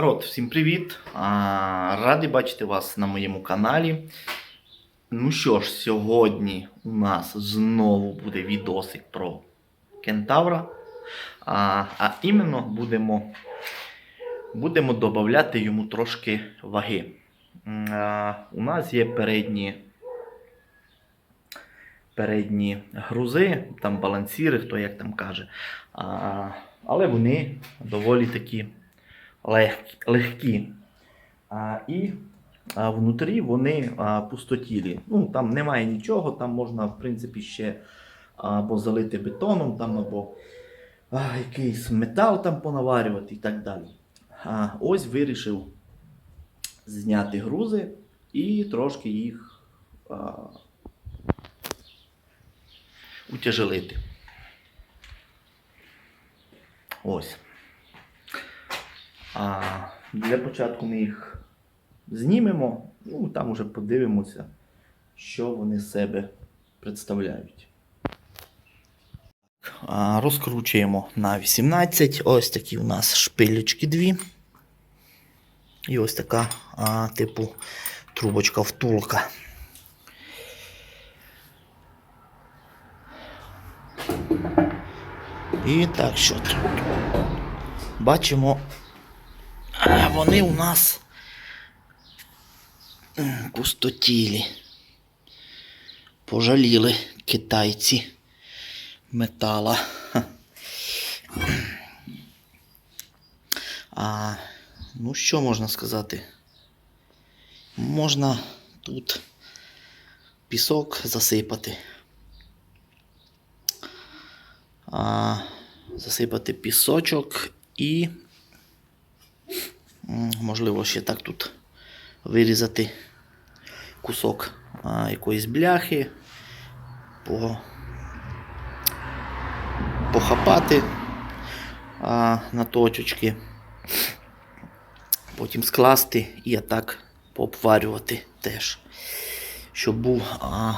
Народ, всім привіт! А, Радий бачити вас на моєму каналі. Ну що ж, сьогодні у нас знову буде відосик про кентавра. А, а іменно будемо, будемо додати йому трошки ваги. А, у нас є передні, передні грузи, там балансіри, хто як там каже. А, але вони доволі такі легкі. А, і а, внутрі вони а, пустотілі. Ну, там немає нічого, там можна, в принципі, ще або залити бетоном, там, або а, якийсь метал там понаварювати і так далі. А, ось вирішив зняти грузи і трошки їх а, утяжелити. Ось. А для початку ми їх знімемо, ну там уже подивимося, що вони себе представляють. А, розкручуємо на 18. Ось такі у нас шпилечки дві. І ось така, а, типу, трубочка втулка. І так, що тут? Бачимо, вони у нас пустотілі. Пожаліли китайці метала. А, ну, що можна сказати? Можна тут пісок засипати. А, засипати пісочок і можливо ще так тут вирізати кусок якоїсь бляхи, по, похапати на точечки, потім скласти і так пообварювати теж. Щоб був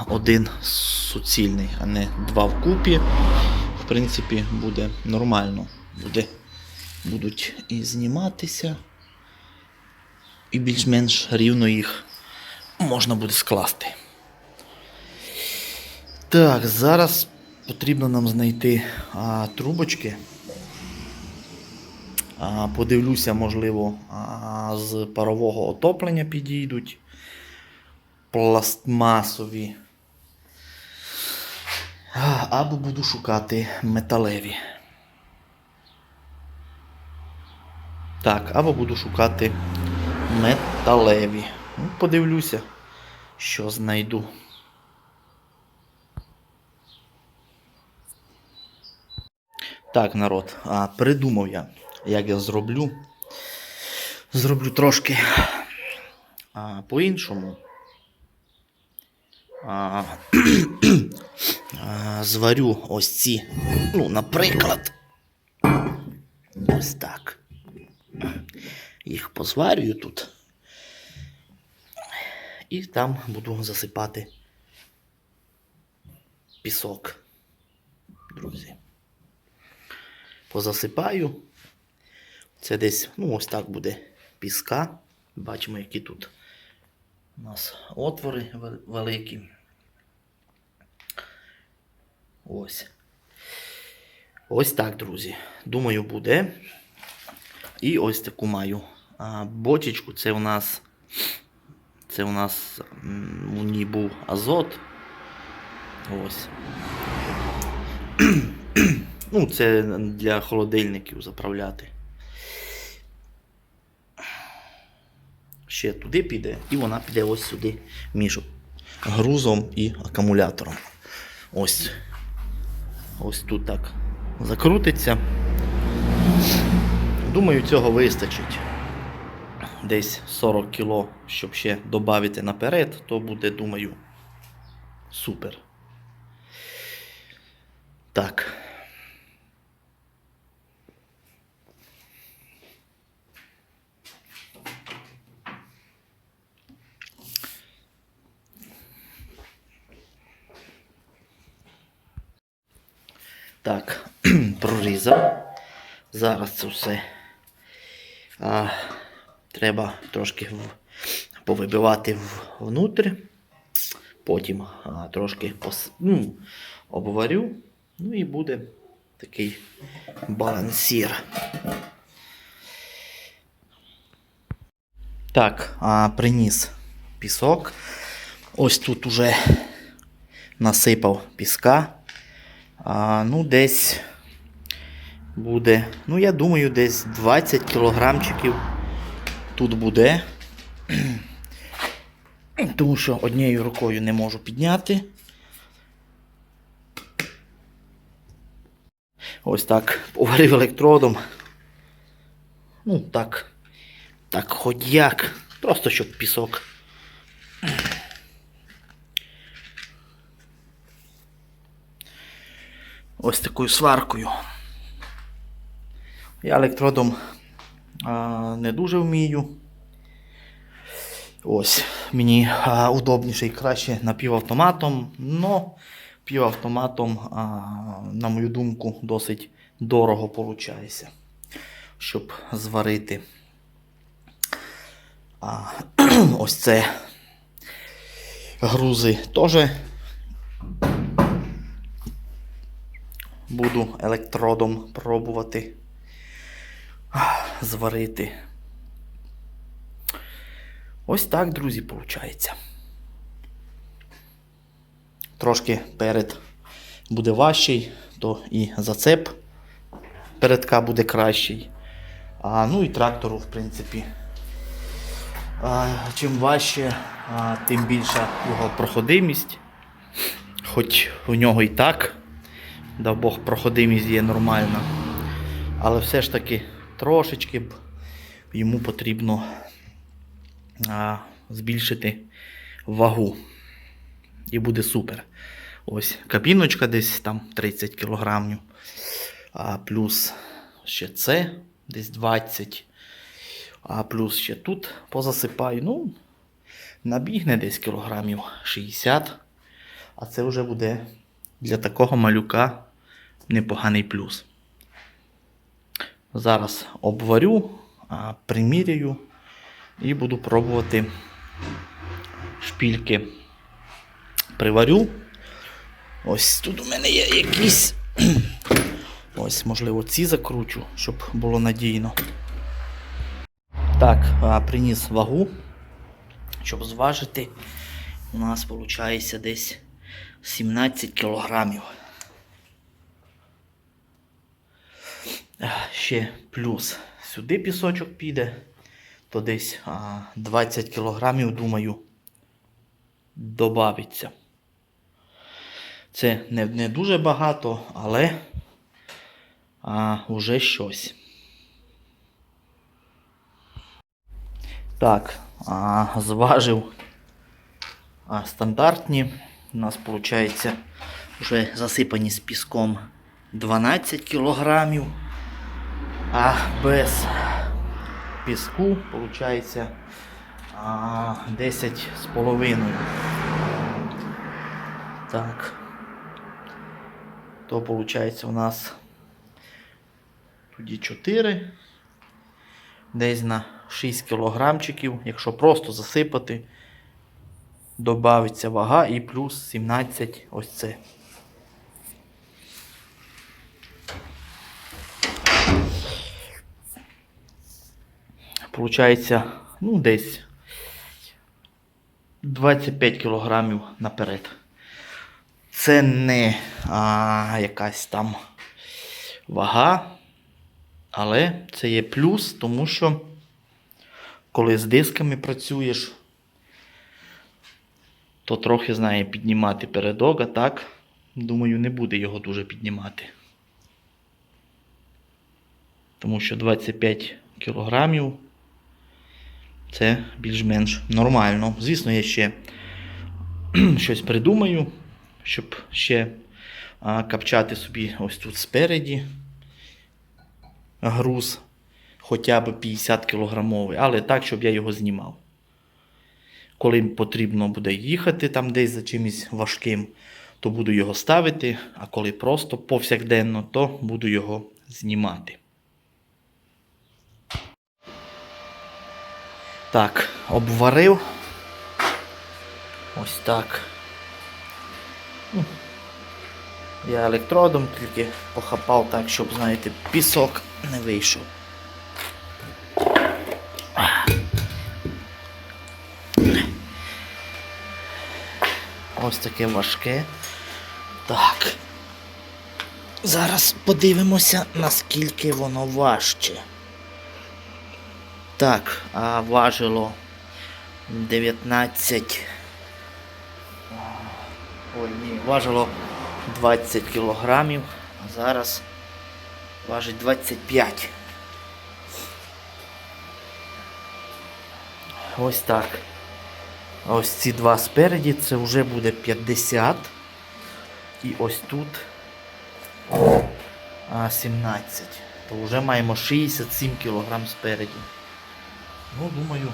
один суцільний, а не два вкупі. В принципі, буде нормально. Буде, будуть і зніматися, і більш-менш рівно їх можна буде скласти. Так, зараз потрібно нам знайти а, трубочки. А, подивлюся, можливо, а, з парового отоплення підійдуть. Пластмасові. Або буду шукати металеві. Так, або буду шукати металеві. Ну, подивлюся, що знайду. Так, народ, а, придумав я, як я зроблю. Зроблю трошки а, по-іншому. А, а, зварю ось ці, ну, наприклад, ось так. Їх позварюю тут. І там буду засипати пісок, друзі. Позасипаю. Це десь, ну, ось так буде піска. Бачимо, які тут у нас отвори великі. Ось. Ось так, друзі. Думаю, буде. І ось таку маю а, бочечку. Це у нас. Це у нас у ній був азот. Ось. ну, це для холодильників заправляти. Ще туди піде, і вона піде ось сюди між грузом і акумулятором. Ось. Ось тут так закрутиться. Думаю, цього вистачить. Десь 40 кіло, щоб ще додати наперед, то буде, думаю, супер. Так. Так, прорізав. Зараз це все а, треба трошки повибивати в- внутрь. Потім а, трошки пос, ну, обварю. Ну і буде такий балансір. Так, а, приніс пісок. Ось тут уже насипав піска. А, ну, десь буде, ну, я думаю, десь 20 кілограмчиків тут буде. Тому що однією рукою не можу підняти. Ось так поварив електродом. Ну, так. Так, хоч як. Просто щоб пісок. Ось такою сваркою. Я електродом а, не дуже вмію. Ось, мені а, удобніше і краще напівавтоматом, но півавтоматом, а, на мою думку, досить дорого виходить, щоб зварити. А, ось це грузи теж буду електродом пробувати зварити. Ось так, друзі, виходить. Трошки перед буде важчий, то і зацеп передка буде кращий. А, ну і трактору, в принципі. А, чим важче, а, тим більша його проходимість. Хоч у нього і так, дав Бог, проходимість є нормальна. Але все ж таки трошечки б йому потрібно а, збільшити вагу. І буде супер. Ось кабіночка десь там 30 кг. А плюс ще це десь 20. А плюс ще тут позасипаю. Ну, набігне десь кілограмів 60. А це вже буде для такого малюка непоганий плюс. Зараз обварю, приміряю і буду пробувати шпільки. Приварю. Ось тут у мене є якісь. Ось, можливо, ці закручу, щоб було надійно. Так, приніс вагу, щоб зважити. У нас виходить десь 17 кілограмів. А, Ще плюс сюди пісочок піде, то десь а, 20 кілограмів, думаю, добавиться. Це не, не дуже багато, але а, вже щось. Так, а, зважив а, стандартні. У нас виходить вже засипані з піском 12 кілограмів. А без піску виходить а, 10 з половиною. Так. То виходить у нас тоді 4. Десь на 6 кілограмчиків. Якщо просто засипати, додається вага і плюс 17 ось це. Получається, ну, десь 25 кілограмів наперед. Це не а, якась там вага, але це є плюс, тому що коли з дисками працюєш, то трохи знає піднімати передок, а так, думаю, не буде його дуже піднімати. Тому що 25 кілограмів це більш-менш нормально. Звісно, я ще щось придумаю, щоб ще капчати собі ось тут спереді груз хоча б 50 кілограмовий, але так, щоб я його знімав. Коли потрібно буде їхати там десь за чимось важким, то буду його ставити, а коли просто повсякденно, то буду його знімати. Так, обварив. Ось так. Я електродом тільки похапав так, щоб, знаєте, пісок не вийшов. Ось таке важке. Так. Зараз подивимося, наскільки воно важче. Так, а важило 19. Ой, ні, важило 20 кілограмів, а зараз важить 25. Ось так. Ось ці два спереді, це вже буде 50. І ось тут 17. То вже маємо 67 кг спереді. Ну, думаю,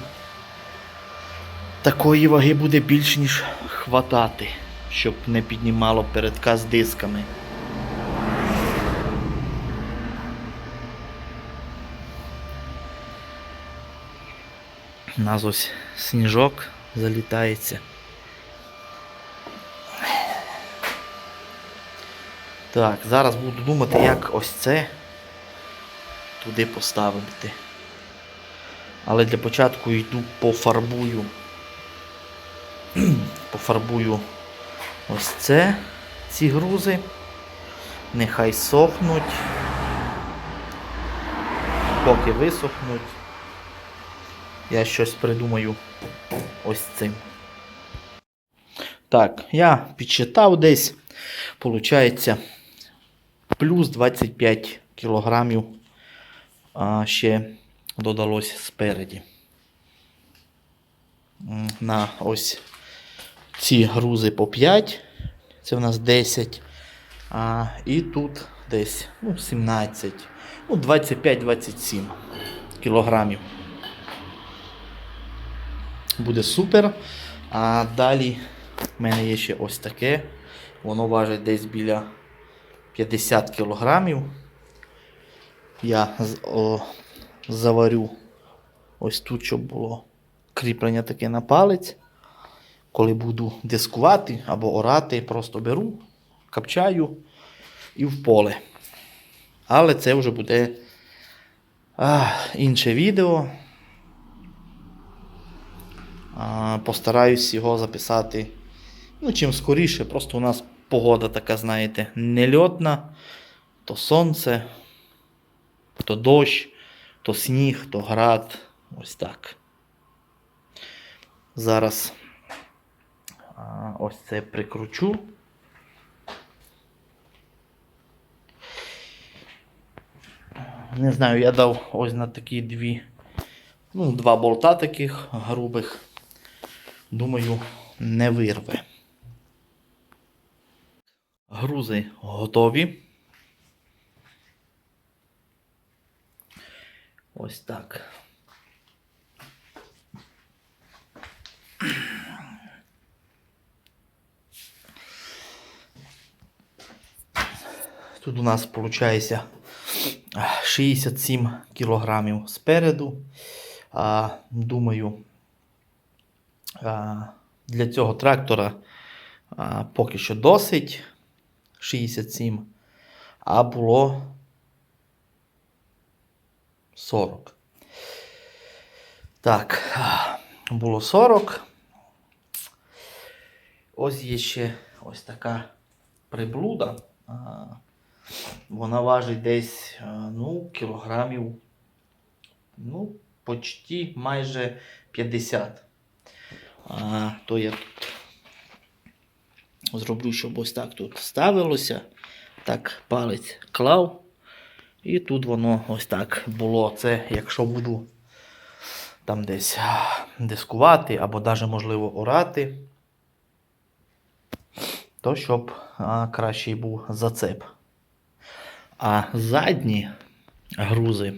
такої ваги буде більш ніж хватати, щоб не піднімало передка з дисками. У нас ось сніжок залітається. Так, зараз буду думати, як ось це туди поставити. Але для початку йду пофарбую. пофарбую ось це, ці грузи. Нехай сохнуть. Поки висохнуть. Я щось придумаю ось цим. Так, я підсчитав десь. Получається плюс 25 кілограмів а, ще додалось спереді. На ось ці грузи по 5. Це в нас 10. А, і тут десь ну, 17. Ну, 25-27 кілограмів. Буде супер. А далі в мене є ще ось таке. Воно важить десь біля 50 кілограмів. Я о, заварю ось тут, щоб було кріплення таке на палець. Коли буду дискувати або орати, просто беру, капчаю і в поле. Але це вже буде а, інше відео. А, постараюсь його записати ну, чим скоріше. Просто у нас погода така, знаєте, нельотна. То сонце, то дощ, то сніг, то град. Ось так. Зараз ось це прикручу. Не знаю, я дав ось на такі дві, ну, два болта таких грубих. Думаю, не вирве. Грузи готові. Ось так. Тут у нас виходить 67 кілограмів спереду. Думаю, для цього трактора поки що досить 67, а було 40. Так, було 40. Ось є ще ось така приблуда. Вона важить десь ну, кілограмів, ну, почти майже 50. А, то я тут зроблю, щоб ось так тут ставилося. Так, палець клав. І тут воно ось так було. Це якщо буду там десь дискувати або навіть можливо орати, то щоб кращий був зацеп. А задні грузи.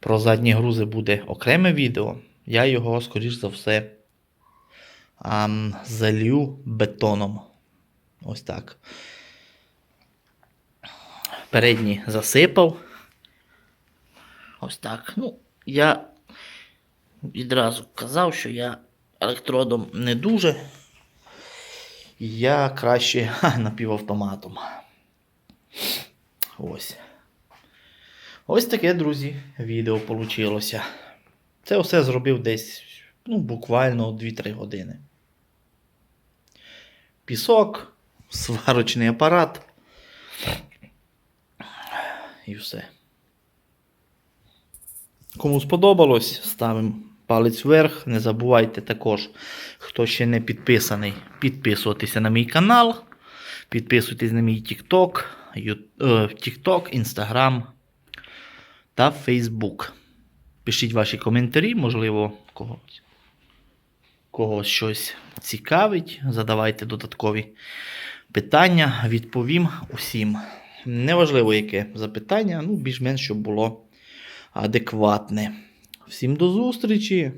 Про задні грузи буде окреме відео. Я його, скоріш за все, залью бетоном. Ось так. Передні засипав. Ось так. Ну, я відразу казав, що я електродом не дуже. Я краще напівавтоматом. Ось. Ось таке, друзі, відео вийшло. Це все зробив десь ну, буквально 2-3 години. Пісок, сварочний апарат. І все. Кому сподобалось, ставимо палець вверх. Не забувайте також, хто ще не підписаний, підписуватися на мій канал. Підписуйтесь на мій TikTok, е, TikTok, Instagram та Facebook. Пишіть ваші коментарі, можливо, когось, когось щось цікавить. Задавайте додаткові питання, відповім усім. Неважливо, яке запитання, ну, більш-менш, щоб було адекватне. Всім до зустрічі!